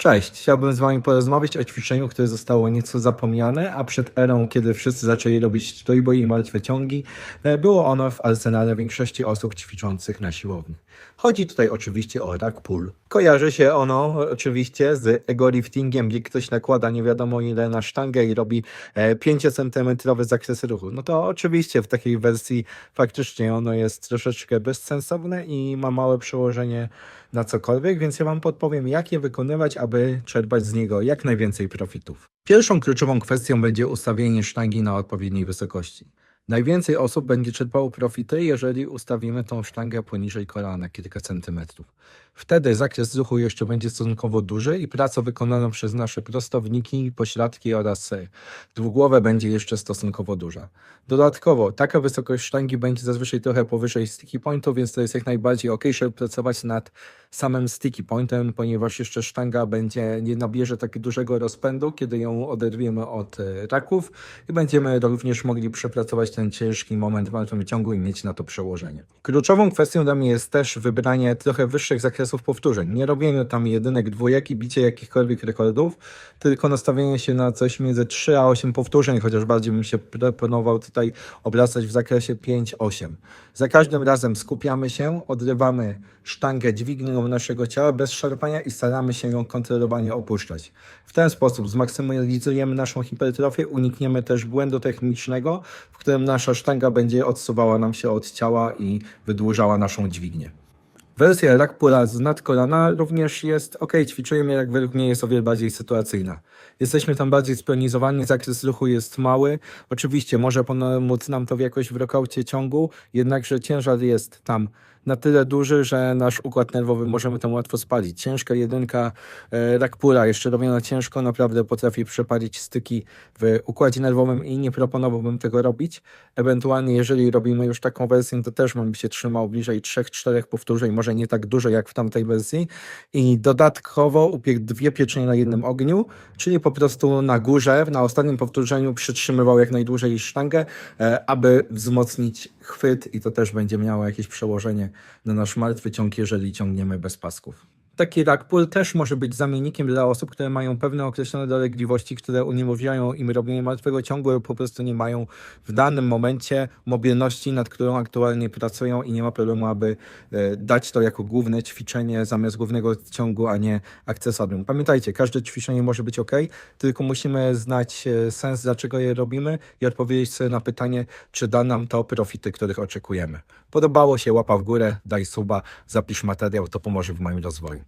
Cześć, chciałbym z Wami porozmawiać o ćwiczeniu, które zostało nieco zapomniane, a przed erą, kiedy wszyscy zaczęli robić trójbój i martwe ciągi, e, było ono w arsenale większości osób ćwiczących na siłowni. Chodzi tutaj oczywiście o rack pull. Kojarzy się ono oczywiście z ego liftingiem, gdzie ktoś nakłada nie wiadomo ile na sztangę i robi e, 5 cm zakres ruchu. No to oczywiście w takiej wersji faktycznie ono jest troszeczkę bezsensowne i ma małe przełożenie na cokolwiek, więc ja Wam podpowiem, jak je wykonywać, aby czerpać z niego jak najwięcej profitów. Pierwszą kluczową kwestią będzie ustawienie sztangi na odpowiedniej wysokości. Najwięcej osób będzie czerpało profity, jeżeli ustawimy tą sztangę poniżej kolana kilka centymetrów. Wtedy zakres ruchu jeszcze będzie stosunkowo duży i praca wykonana przez nasze prostowniki, pośladki oraz e, dwugłowe będzie jeszcze stosunkowo duża. Dodatkowo taka wysokość sztangi będzie zazwyczaj trochę powyżej sticky pointu, więc to jest jak najbardziej ok, żeby pracować nad samym sticky pointem, ponieważ jeszcze sztanga będzie nie nabierze tak dużego rozpędu, kiedy ją oderwiemy od e, raków i będziemy również mogli przepracować ten ciężki moment w martwym ciągu i mieć na to przełożenie. Kluczową kwestią dla mnie jest też wybranie trochę wyższych zakresów powtórzeń. Nie robienie tam jedynek, dwójek i bicie jakichkolwiek rekordów, tylko nastawienie się na coś między 3 a 8 powtórzeń, chociaż bardziej bym się proponował tutaj obracać w zakresie 5-8. Za każdym razem skupiamy się, odrywamy sztangę dźwignią naszego ciała bez szarpania i staramy się ją kontrolowanie opuszczać. W ten sposób zmaksymalizujemy naszą hipertrofię, unikniemy też błędu technicznego, w którym nasza sztanga będzie odsuwała nam się od ciała i wydłużała naszą dźwignię. Wersja Rackpula z nadkolana również jest ok, ćwiczujemy jak według mnie jest o wiele bardziej sytuacyjna. Jesteśmy tam bardziej spionizowani, zakres ruchu jest mały. Oczywiście może pomóc nam to w jakoś w rokaucie ciągu, jednakże ciężar jest tam na tyle duży, że nasz układ nerwowy możemy tam łatwo spalić. Ciężka jedynka e, Rackpula, jeszcze robiona ciężko, naprawdę potrafi przepalić styki w układzie nerwowym i nie proponowałbym tego robić. Ewentualnie, jeżeli robimy już taką wersję, to też bym się trzymał bliżej 3-4 powtórzeń, może nie tak dużo jak w tamtej wersji. I dodatkowo upiekł dwie pieczenie na jednym ogniu, czyli po prostu na górze, na ostatnim powtórzeniu przytrzymywał jak najdłużej sztangę, e, aby wzmocnić chwyt i to też będzie miało jakieś przełożenie na nasz martwy ciąg, jeżeli ciągniemy bez pasków. Taki rack pull też może być zamiennikiem dla osób, które mają pewne określone dolegliwości, które uniemożliwiają im robienie martwego ciągu lub po prostu nie mają w danym momencie mobilności, nad którą aktualnie pracują i nie ma problemu, aby e, dać to jako główne ćwiczenie zamiast głównego ciągu, a nie akcesorium. Pamiętajcie, każde ćwiczenie może być ok, tylko musimy znać e, sens, dlaczego je robimy i odpowiedzieć sobie na pytanie, czy da nam to profity, których oczekujemy. Podobało się, łapa w górę, daj suba, zapisz materiał, to pomoże w moim rozwoju.